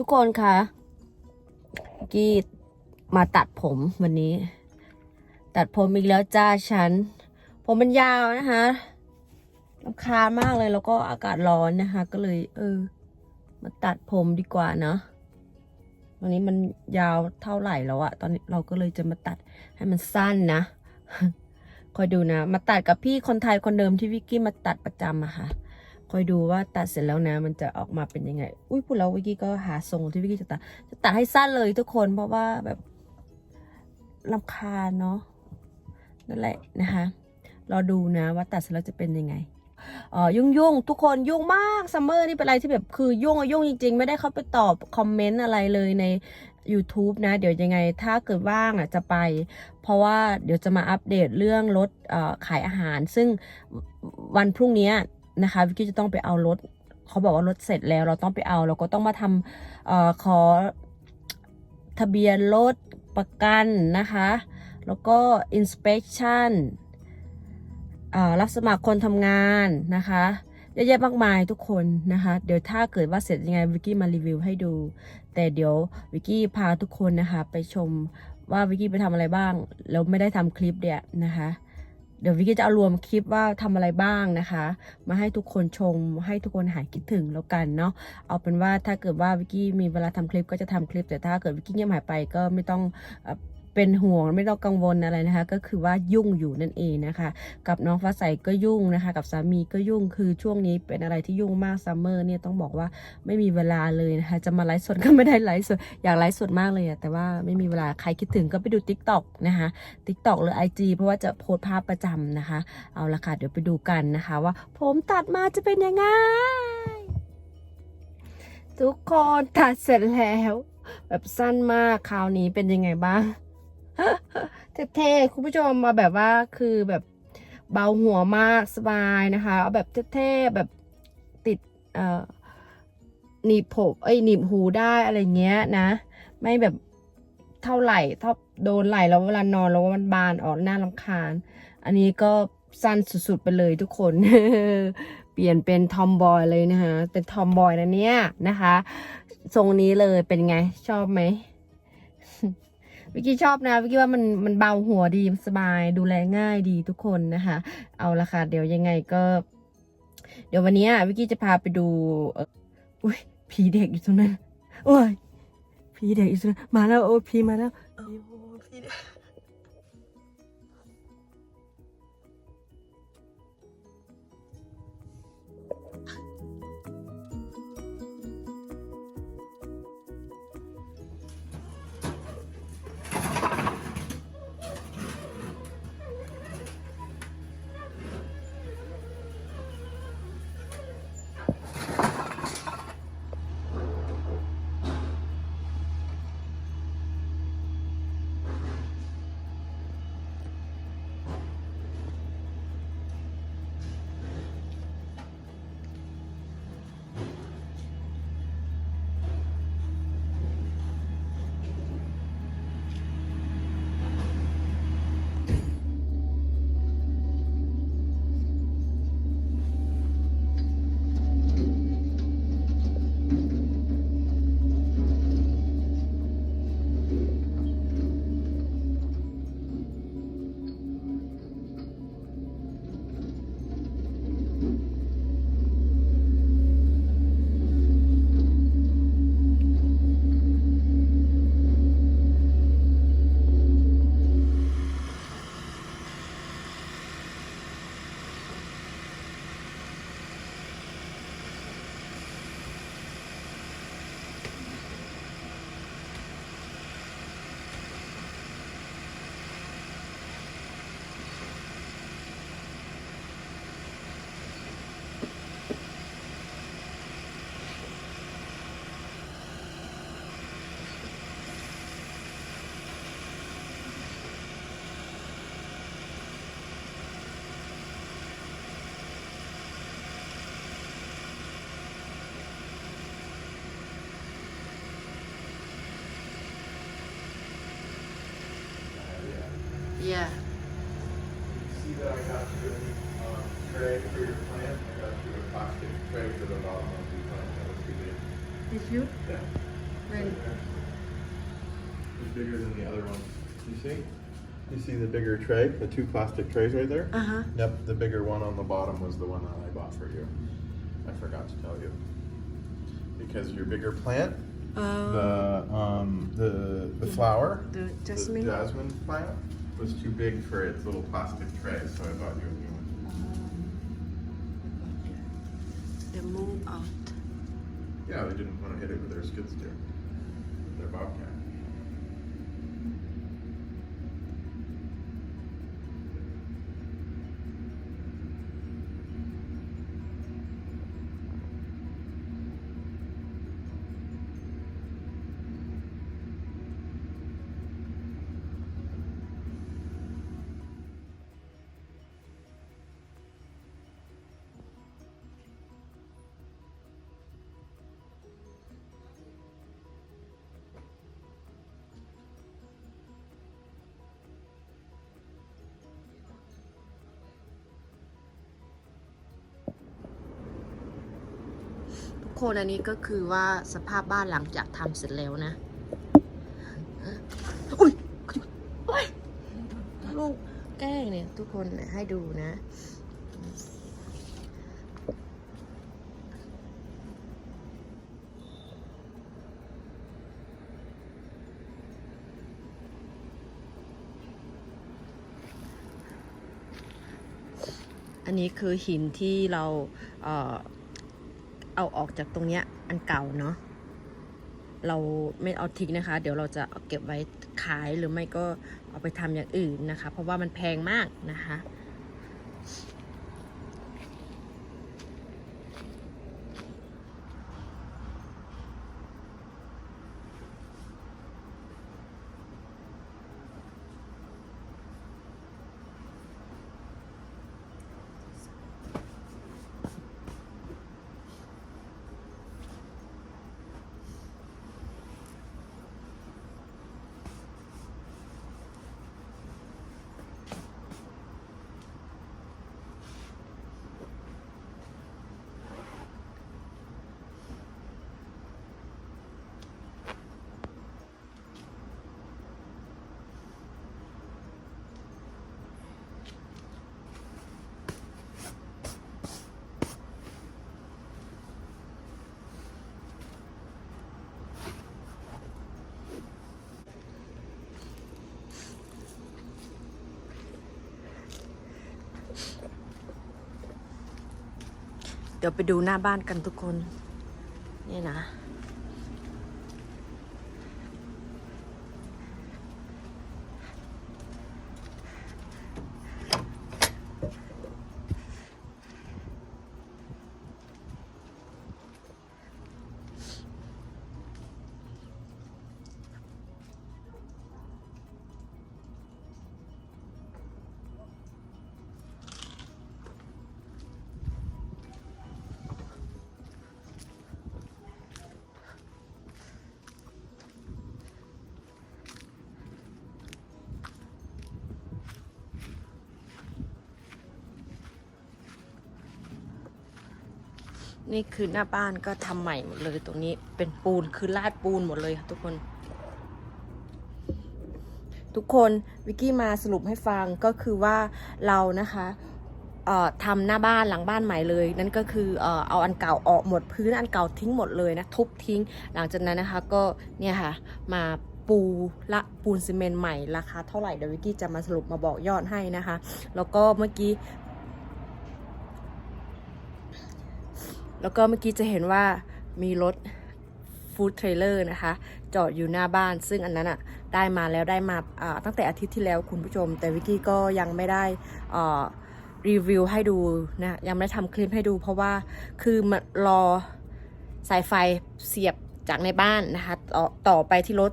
ทุกคนคะกี้มาตัดผมวันนี้ ตัดผมอีกแล้วจ้าฉัน ผมมันยาวนะคะรำคาญมากเลยแล้วก็อากาศร้อนนะคะ ก็เลย เออ มาตัดผมดีกว่าเนาะวันนี้มันยาวเท่าไหร่แล้วอะตอนนี้เราก็เลยจะมาตัดให้มันสั้นนะคอยดูนะ มาตัดกับพี่คนไทยคนเดิมที่วิกกี้มาตัดประจำอะค่ะ คอยดูว่าตัดเสร็จแล้วนะ มันจะออกมาเป็นยังไง อุ้ยพูดแล้ววิกกี้ก็หาทรงที่วิกกี้จะตัดจะตัดให้สั้นเลยทุกคนเพราะว่าแบบลำคาญเนาะนั่นแหละนะคะรอดูนะว่าตัดเสร็จแล้วจะเป็นยังไงเออยุ่งยุ่งทุกคนยุ่งมากซัมเมอร์นี่เป็นอะไรที่แบบคือยุ่งอะยุ่งจริง ๆ ไม่ได้เข้าไปตอบคอมเมนต์อะไรเลยใน YouTube นะ เดี๋ยวยังไงถ้าเกิดว่างอะจะไป เพราะว่าเดี๋ยวจะมาอัปเดตเรื่องรถขายอาหาร ซึ่งวันพรุ่งนี้ นะคะวิกกี้จะต้องไปเอารถเขาบอกว่ารถเสร็จแล้วเราต้องไปเอาเราก็ต้องมาทำออขอทะเบียนรถประกันนะคะ แล้วก็ inspection รับสมัครคนทำงานนะคะเยอะแยะมากมายทุกคนนะคะ เดี๋ยวถ้าเกิดว่าเสร็จยังไงวิกกี้มารีวิวให้ดู แต่เดี๋ยววิกกี้พาทุกคนนะคะ ไปชมว่าวิกกี้ไปทำอะไรบ้าง แล้วไม่ได้ทำคลิปเดียนะคะ ดี๋ยววิกกี้จะเอารวมคลิปว่าทำอะไรบ้างนะคะ มาให้ทุกคนชม ให้ทุกคนหายคิดถึงแล้วกันเนาะเอาเป็นว่าถ้าเกิดว่าวิกกี้มีเวลาทำคลิปก็จะทำคลิป แต่ถ้าเกิดวิกกี้เงียบหายไปก็ไม่ต้อง เป็นห่วงไม่ต้องกังวลอะไรนะคะ ก็คือว่ายุ่งอยู่นั่นเองนะคะ กับน้องฟ้าใสก็ยุ่งนะคะ กับสามีก็ยุ่งคือช่วงนี้เป็นอะไรที่ยุ่งมากซัมเมอร์เนี่ยต้องบอกว่าไม่มีเวลาเลยนะคะจะมาไลฟ์สดก็ไม่ได้ไลฟ์สดอยากไลฟ์สดมากเลยอะแต่ว่าไม่มีเวลาใครคิดถึงก็ไปดู t ิ k t o k นะคะ t ิ k t o k หรือ IG เพราะว่าจะโพสภาพประจำนะคะ เอาละค่ะเดี๋ยวไปดูกันนะคะ ว่าผมตัดมาจะเป็นยังไงทุกคนตัดเสร็จแล้ว แบบสั้นมากคราวนี้เป็นยังไงบ้าง เท่ๆคุณผู้ชมมาแบบว่าคือแบบเบาหัวมากสบายนะคะเอาแบบเท่ๆแบบติดเอ่อหนีบผมเอ้ยหนีบหูได้อะไรเงี้ยนะ ไม่แบบเท่าไหร่เท่าโดนไหล่แล้วเวลานอนแล้วมันบานออกหน้ารำคาญ อันนี้ก็สั้นสุดๆไปเลยทุกคน เปลี่ยนเป็นทอมบอยเลยนะคะเป็นทอมบอยนะเนี่ยนะคะ ทรงนี้เลยเป็นไงชอบไหม วิกกี้ชอบนะวิกกี้ว่ามันมันเบาหัวดีสบายดูแลง่ายดีทุกคนนะคะ เอาละค่ะเดี๋ยวยังไงก็ เดี๋ยววันนี้วิกกี้จะพาไปดูอุ้ยผีเด็กอยู่ตรงนั้นโอ้ยผีเด็กอยู่ตรงนั้นมาแล้วโอ้ผีมาแล้วโอ้ผีเด็ก that I got you a um, tray for your plant, I got you a plastic tray for the bottom of your plant, that was good. did you Yeah. When It's bigger than the other one. You see? You see the bigger tray, the two plastic trays right there? uh huh Yep, the bigger one on the bottom was the one that I bought for you. I forgot to tell you. Because your bigger plant, uh, the um the the flower, the jasmine the jasmine plant was too big for its little plastic tray, so I bought you a new one. the move out Yeah, they didn't want to hit it with their skid steer. Their bobcat. คนอันนี้ก็คือว่าสภาพบ้านหลังจากทำเสร็จแล้วนะ อุ้ยโอ๊ยลูกแกล้งเนี่ยทุกคนให้ดูนะอันนี้คือหินที่เราเอ่อ เอาออกจากตรงเนี้ยอันเก่าเนาะเราไม่เอาทิ้งนะคะ เดี๋ยวเราจะเอาเก็บไว้ขายหรือไม่ก็เอาไปทำอย่างอื่นนะคะ เพราะว่ามันแพงมากนะคะ ดี๋ยวไปดูหน้าบ้านกันทุกคน นี่นะ นี่คือหน้าบ้านก็ทำใหม่หมดเลยตรงนี้เป็นปูนคือลาดปูนหมดเลยค่ะทุกคน ทุกคนวิกกี้มาสรุปให้ฟังก็คือว่าเรานะคะทำหน้าบ้านหลังบ้านใหม่เลย นั่นก็คือเอ่อเอาอันเก่าออกหมดพื้นอันเก่าทิ้งหมดเลยนะทุบทิ้ง หลังจากนั้นนะคะก็เนี่ยค่ะมาปูละปูนซีเมนต์ใหม่ราคาเท่าไหร่เดี๋ยววิกกี้จะมาสรุปมาบอกยอดให้นะคะ แล้วก็เมื่อกี้ แล้วก็เมื่อกี้จะเห็นว่ามีรถฟู้ดเทรลเลอร์นะคะ จอดอยู่หน้าบ้าน ซึ่งอันนั้นอะได้มาแล้วได้มาตั้งแต่อาทิตย์ที่แล้วคุณผู้ชม แต่วิกกี้ก็ยังไม่ได้รีวิวให้ดูนะยังไม่ได้ทำคลิปให้ดู เพราะว่าคือมันรอสายไฟเสียบจากในบ้านนะคะ ต่อต่อไปที่รถ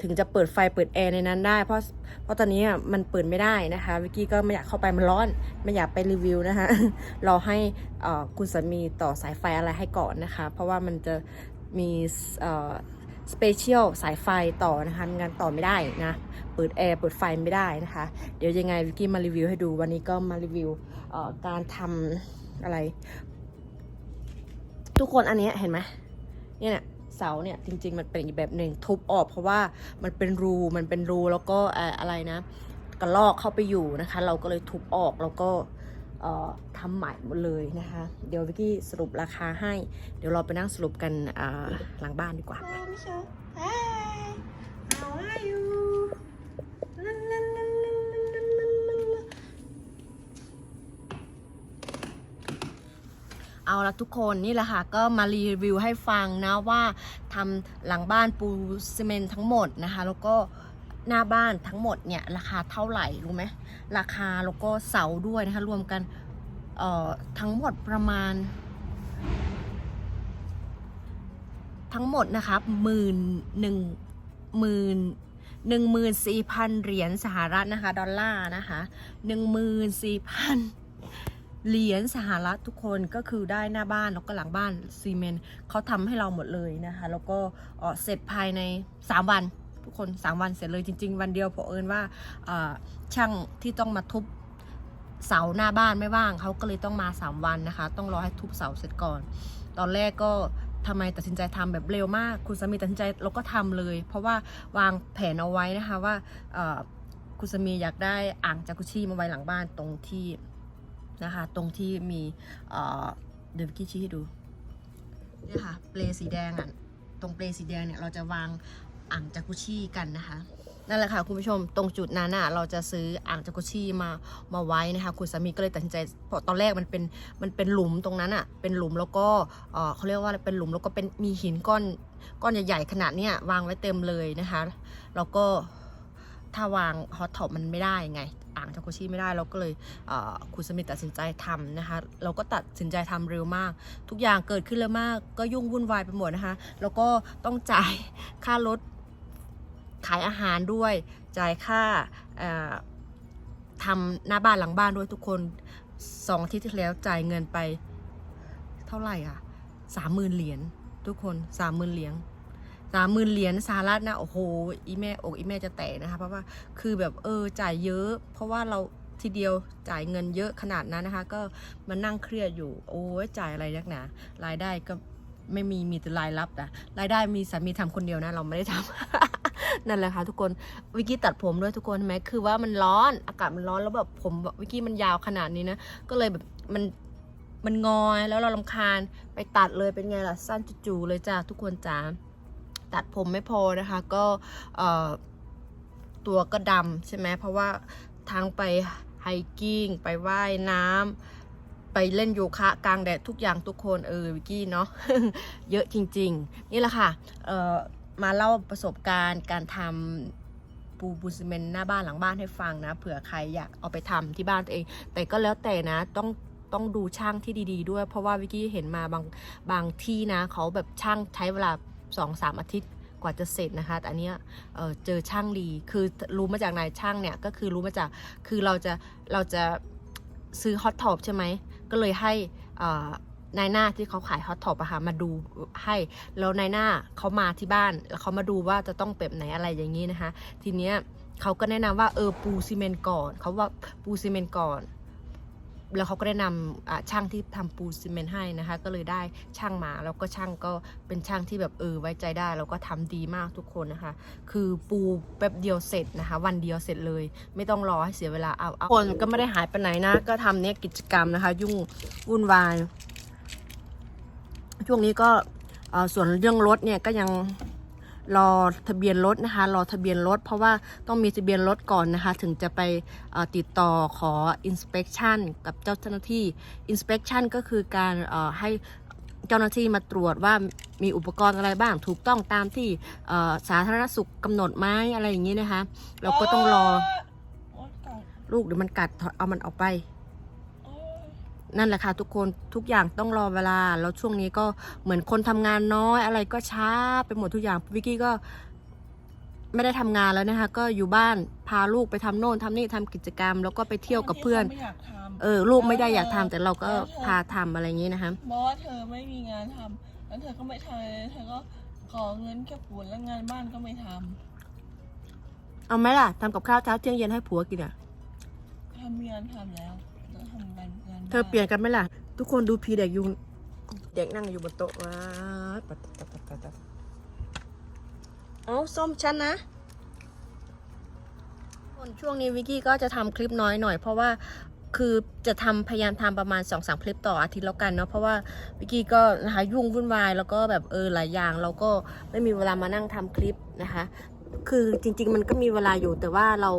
ถึงจะเปิดไฟเปิดแอร์ในนั้นได้ เพราะเพราะตอนนี้อะมันเปิดไม่ได้นะคะวิกกี้ก็ไม่อยากเข้าไปมันร้อน ไม่อยากไปรีวิวนะคะรอให้เอ่อคุณสามีต่อสายไฟอะไรให้ก่อนนะคะ เพราะว่ามันจะมีสเปเชียลสายไฟต่อนะคะมันต่อไม่ได้นะ เปิดแอร์เปิดไฟไม่ได้นะคะ เดี๋ยวยังไงวิกกี้มารีวิวให้ดูวันนี้ก็มารีวิวการทำอะไร ทุกคนอันนี้เห็นไหมเนี่ยนะ เสาเนี่ยจริง ๆ มันเป็นอีกแบบหนึ่งทุบออกเพราะว่ามันเป็นรูมันเป็นรูแล้วก็อะไรนะกระลอกเข้าไปอยู่นะคะ เราก็เลยทุบออกแล้วก็ทำใหม่หมดเลยนะคะ เดี๋ยววิกกี้สรุปราคาให้ เดี๋ยวเราไปนั่งสรุปกันหลังบ้านดีกว่า เอาละทุกคนนี่แหละค่ะก็มารีวิวให้ฟังนะว่าทำหลังบ้านปูซีเมนต์ทั้งหมดนะคะ แล้วก็หน้าบ้านทั้งหมดเนี่ยราคาเท่าไหร่รู้ไหมราคาแล้วก็เสาด้วยนะคะรวมกันเอ่อทั้งหมดประมาณ ทั้งหมดนะคะหมื่นหนึ่งหมื่นหนึ่งหมื่นสี่พันเหรียญสหรัฐนะคะ ดอลลาร์นะคะหนึ่งหมื่นสี่พัน เหรียญสหรัฐทุกคนก็คือได้หน้าบ้านแล้วก็หลังบ้านซีเมนต์เขาทำให้เราหมดเลยนะคะแล้วก็เสร็จภายใน 3 วัน ทุกคน 3 วันเสร็จเลยจริง ๆ วันเดียวเพอเอิญว่าช่างที่ต้องมาทุบเสาหน้าบ้านไม่ว่างเขาก็เลยต้องมา 3 วันนะคะ ต้องรอให้ทุบเสาเสร็จก่อน ตอนแรกก็ทำไมตัดสินใจทำแบบเร็วมาก คุณสามีตัดสินใจเราก็ทำเลย เพราะว่าวางแผนเอาไว้นะคะว่าคุณสามีอยากได้อ่างจากุชิมาไว้หลังบ้านตรงที่ นะคะ ตรงที่มีเเดี๋ยวกี้ชี้ให้ดูเนี่ยค่ะเปลสีแดงอะตรงเปลสีแดงเนี่ยเราจะวางอ่างจากุชิกันนะคะนั่นแหละค่ะคุณผู้ชมตรงจุดนั้นอะเราจะซื้ออ่างจากุชิมามาไว้นะคะคุณสามีก็เลยตัดสินใจพราะตอนแรกมันเป็นมันเป็นหลุมตรงนั้นอะเป็นหลุมแล้วก็เออเขาเรียกว่าเป็นหลุมแล้วก็เป็นมีหินก้อนก้อนใหญ่ๆขนาดเนี้ยวางไว้เต็มเลยนะคะแล้วก็ ถ้าวางฮอตท็อปมันไม่ได้ไง อ่างจากุชิไม่ได้เราก็เลยเคุณสมิธตัดสินใจทำนะคะ เราก็ตัดสินใจทำเร็วมาก ทุกอย่างเกิดขึ้นเร็วมาก ก็ยุ่งวุ่นวายไปหมดนะคะ แล้วก็ต้องจ่ายค่ารถขายอาหารด้วย จ่ายค่าทำหน้าบ้านหลังบ้านด้วยทุกคนสองอาที่ที่แล้วจ่ายเงินไป เท่าไหร่อะสามหมื่นเหรียญทุกคนสามหมื่นเหรียญ สามหมื่นเหรียญสหรัฐนะโอ้โหอีแม่อกอีแม่จะแตกนะคะเพราะว่าคือแบบเออจ่ายเยอะ เพราะว่าเราทีเดียวจ่ายเงินเยอะขนาดนั้นนะคะ ก็มานั่งเครียดอยู่ โอ้ยจ่ายอะไรนักหนารายได้ก็ไม่มีมีแต่รายรับนะรายได้มีสามีทำคนเดียวนะเราไม่ได้ทำนั่นแหละค่ะทุกคนวิกกี้ตัดผมด้วยทุกคนไหมคือว่ามันร้อนอากาศมันร้อนแล้วแบบผมวิกกี้มันยาวขนาดนี้นะก็เลยแบบมันมันงอยแล้วเราลำคาญไปตัดเลยเป็นไงล่ะสั้นจู่ๆเลยจ้าทุกคนจ้า ตัดผมไม่พอนะคะ ก็ตัวก็ดำใช่ไหมเพราะว่าทั้งไปไฮกิ้งไปว่ายน้ำไปเล่นโยคะกลางแดดทุกอย่างทุกคนเออวิกกี้เนาะเยอะจริง ๆ นี่แหละค่ะมาเล่าประสบการณ์การทำปูปูซีเมนหน้าบ้านหลังบ้านให้ฟังนะเผื่อใครอยากเอาไปทำที่บ้านตัวเอง แต่ก็แล้วแต่นะต้องต้องดูช่างที่ดี ๆ ด้วย เพราะว่าวิกกี้เห็นมาบางบางที่นะ เขาแบบช่างใช้เวลา 2อสามอาทิตย์กว่าจะเสร็จนะคะ แต่อันเนี้ยเเจอช่างดี คือรู้มาจากนายช่างเนี่ย ก็คือรู้มาจาก คือเราจะ เราจะซื้อฮอตท็อปใช่ไหม ก็เลยให้นายหน้าที่เขาขายฮอตท็อปอะค่ะมาดูให้ แล้วนายหน้าเขามาที่บ้าน แล้วเขามาดูว่าจะต้องแบบไหนอะไรอย่างนี้นะคะ ทีเนี้ยเขาก็แนะนำว่าเออปูซีเมนต์ก่อน เขาว่าปูซีเมนต์ก่อน แล้วเขาก็ได้นำช่างที่ทำปูนซีเมนต์ให้นะคะ ก็เลยได้ช่างมาแล้วก็ช่างก็เป็นช่างที่แบบเออไว้ใจได้ แล้วก็ทำดีมากทุกคนนะคะ คือปูแป๊บเดียวเสร็จนะคะ วันเดียวเสร็จเลย ไม่ต้องรอให้เสียเวลาเอาเอาคนก็ไม่ได้หายไปไหนนะ ก็ทำเนี่ยกิจกรรมนะคะ ยุ่งวุ่นวาย ช่วงนี้ก็ส่วนเรื่องรถเนี่ยก็ยัง รอทะเบียนรถนะคะ รอทะเบียนรถ เพราะว่าต้องมีทะเบียนรถก่อนนะคะ ถึงจะไปเอ่อติดต่อขอ inspection กับเจ้าหน้าที่ inspection ก็คือการเอ่อให้เจ้าหน้าที่มาตรวจว่ามีอุปกรณ์อะไรบ้าง ถูกต้องตามที่เอ่อสาธารณสุขกำหนดไหมอะไรอย่างนี้นะคะ เราก็ต้องรอโอ๊ยกัดลูกเดี๋ยวมันกัดถอดเอามันออกไปโอ๊ย นั่นแหละค่ะทุกคนทุกอย่างต้องรอเวลา แล้วช่วงนี้ก็เหมือนคนทำงานน้อยอะไรก็ช้าไปหมดทุกอย่างวิกกี้ก็ไม่ได้ทำงานแล้วนะคะ ก็อยู่บ้านพาลูกไปทำโน่นทำนี่ทำกิจกรรม แล้วก็ไปเที่ยวกับเพื่อนไม่อยากทำเออลูกไม่ได้อยากทำแต่เราก็พาทำอะไรอย่างนี้นะคะบอกว่าเธอไม่มีงานทำแล้วเธอก็ไม่ทำเลยเธอก็ขอเงินแค่ปูนแล้วงานบ้านก็ไม่ทเอาไหมล่ะทำกับข้าวเช้าเที่ยงเย็นให้ผัวกินอะำทำงานทำแล้วแล้วทำงานงาน เธอเปลี่ยนกันไหมล่ะ ทุกคนดูพีเด็กยุงเด็กนั่งอยู่บนโต๊ะว้าปัดปัดปัดปัดปัดเอาส้มฉันนะช่วงนี้วิกกี้ก็จะทำคลิปน้อยหน่อย เพราะว่าคือจะทำพยายามทำประมาณ2อสคลิปต่ออาทิตย์แล้วกันเนาะเพราะว่าวิกกี้ก็นะคะยุ่งวุ่นวายแล้วก็แบบเออหลายอย่างเราก็ไม่มีเวลามานั่งทำคลิปนะคะ คือจริง ๆ มันก็มีเวลาอยู่แต่ว่าเรา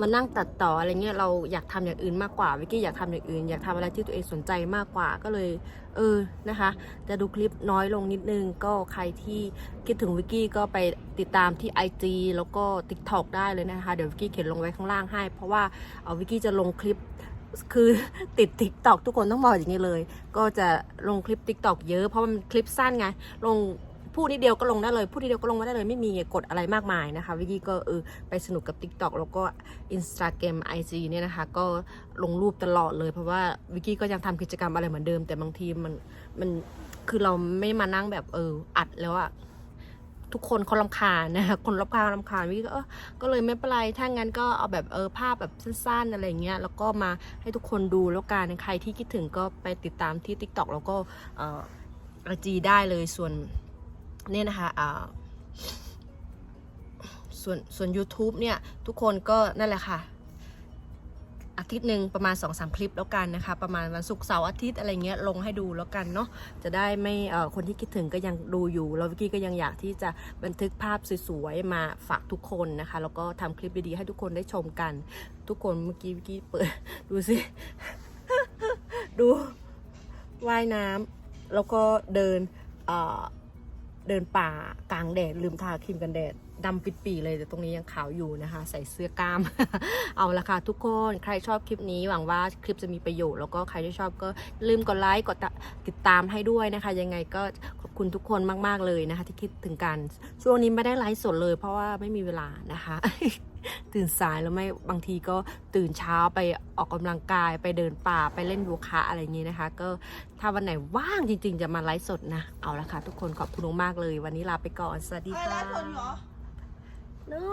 มานั่งตัดต่ออะไรเงี้ยเราอยากทำอย่างอื่นมากกว่าวิกกี้อยากทำอย่างอื่น อยากทำอะไรที่ตัวเองสนใจมากกว่าก็เลย เออนะคะ จะดูคลิปน้อยลงนิดนึง ก็ใครที่คิดถึงวิกกี้ก็ไปติดตามที่ IG แล้วก็ TikTok ได้เลยนะคะ เดี๋ยววิกกี้เขียนลงไว้ข้างล่างให้ เพราะว่าเอาวิกกี้จะลงคลิปคือติด TikTok ทุกคนต้องบอกอย่างนี้เลย ก็จะลงคลิป TikTok เยอะเพราะมันคลิปสั้นไงลง พูดนิดเดียวก็ลงได้เลย พูดนิดเดียวก็ลงมาได้เลย ไม่มีกฎอะไรมากมายนะคะ วิกกี้ก็เออไปสนุกกับ TikTok แล้วก็ Instagram IG เนี่ยนะคะ ก็ลงรูปตลอดเลย เพราะว่าวิกกี้ก็ยังทำกิจกรรมอะไรเหมือนเดิม แต่บางทีมันมันคือเราไม่มานั่งแบบเอออัดแล้วอะทุกคนเขาลำคาญนะคะคนรอบข้างลำคาญวิกกี้ก็เออก็เลยไม่เป็นไร ถ้างั้นก็เอาแบบเออภาพแบบสั้นๆอะไรเงี้ย แล้วก็มาให้ทุกคนดูแล้วกัน ใครที่คิดถึงก็ไปติดตามที่ TikTok แล้วก็เอ่อ IG ได้เลยส่วน เนี่ยนะคะส่วนส่วน u t u b e เนี่ย ทุกคนก็นั่นแหละค่ะ อาทิตย์หนึ่งประมาณ2อสคลิปแล้วกันนะคะ ประมาณวันศุกร์เสาร์อาทิตย์อะไรเงี้ยลงให้ดูแล้วกันเนาะจะได้ไม่คนที่คิดถึงก็ยังดูอยู่แล้ววิกกี้ก็ยังอยากที่จะบันทึกภาพสวยๆมาฝากทุกคนนะคะ แล้วก็ทำคลิปดีๆให้ทุกคนได้ชมกัน ทุกคนเมื่อกี้วิกกี้เปิดดูสิดูว่ายน้ำแล้วก็เดิน เดินป่ากลางแดดลืมทาครีมกันแดดดำปิดปีเลยแต่ตรงนี้ยังขาวอยู่นะคะ ใส่เสื้อกล้าม เอาละค่ะทุกคนใครชอบคลิปนี้หวังว่าคลิปจะมีประโยชน์แล้วก็ใครที่ชอบก็ลืมกดไลค์กดติดตามให้ด้วยนะคะ ยังไงก็ขอบคุณทุกคนมาก ๆ เลยนะคะ ที่คิดถึงกันช่วงนี้ไม่ได้ไลฟ์สดเลย เพราะว่าไม่มีเวลานะคะ ตื่นสายแล้วไม่บางทีก็ตื่นเช้าไปออกกำลังกายไปเดินป่าไปเล่นโยคะอะไรอย่างนี้นะคะ ก็ถ้าวันไหนว่างจริง ๆ จะมาไลฟ์สดนะเอาละค่ะ ทุกคนขอบคุณมากๆเลย วันนี้ลาไปก่อนสวัสดีอะไรค่ะผลเหรอ no